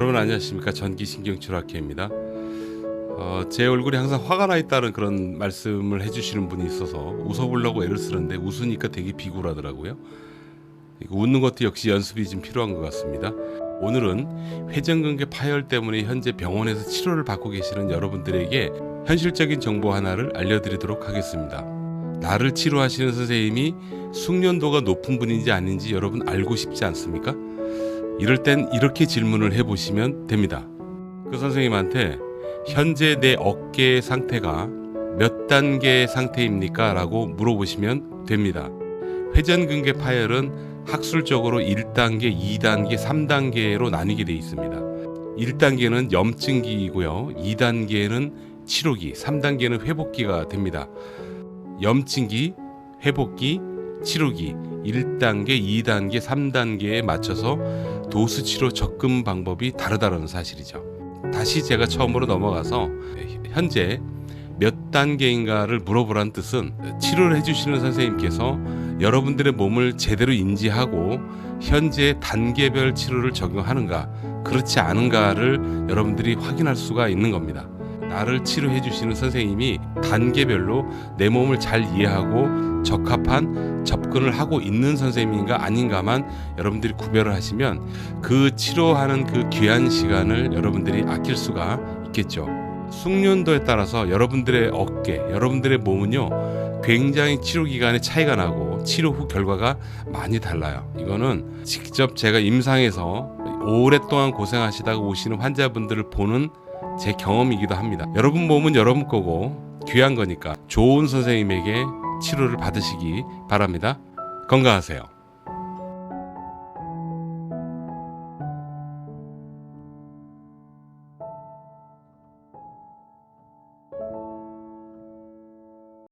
여러분 안녕하십니까 전기신경치료학회입니다. 어, 제 얼굴이 항상 화가 나 있다는 그런 말씀을 해주시는 분이 있어서 웃어보려고 애를 쓰는데 웃으니까 되게 비굴하더라고요. 웃는 것도 역시 연습이 좀 필요한 것 같습니다. 오늘은 회전근개 파열 때문에 현재 병원에서 치료를 받고 계시는 여러분들에게 현실적인 정보 하나를 알려드리도록 하겠습니다. 나를 치료하시는 선생님이 숙련도가 높은 분인지 아닌지 여러분 알고 싶지 않습니까? 이럴 땐 이렇게 질문을 해보시면 됩니다. 그 선생님한테 현재 내 어깨의 상태가 몇 단계의 상태입니까? 라고 물어보시면 됩니다. 회전근개 파열은 학술적으로 1단계, 2단계, 3단계로 나뉘게 되어 있습니다. 1단계는 염증기이고요. 2단계는 치료기, 3단계는 회복기가 됩니다. 염증기, 회복기, 치료기 1단계, 2단계, 3단계에 맞춰서 도수 치료 접근 방법이 다르다는 사실이죠. 다시 제가 처음으로 넘어가서 현재 몇 단계인가를 물어보란 뜻은 치료를 해주시는 선생님께서 여러분들의 몸을 제대로 인지하고 현재 단계별 치료를 적용하는가 그렇지 않은가를 여러분들이 확인할 수가 있는 겁니다. 나를 치료해 주시는 선생님이 단계별로 내 몸을 잘 이해하고 적합한 접근을 하고 있는 선생님인가 아닌가만 여러분들이 구별을 하시면 그 치료하는 그 귀한 시간을 여러분들이 아낄 수가 있겠죠. 숙련도에 따라서 여러분들의 어깨, 여러분들의 몸은요 굉장히 치료 기간에 차이가 나고 치료 후 결과가 많이 달라요. 이거는 직접 제가 임상에서 오랫동안 고생하시다가 오시는 환자분들을 보는 제 경험이기도 합니다. 여러분 몸은 여러분 거고 귀한 거니까 좋은 선생님에게 치료를 받으시기 바랍니다. 건강하세요.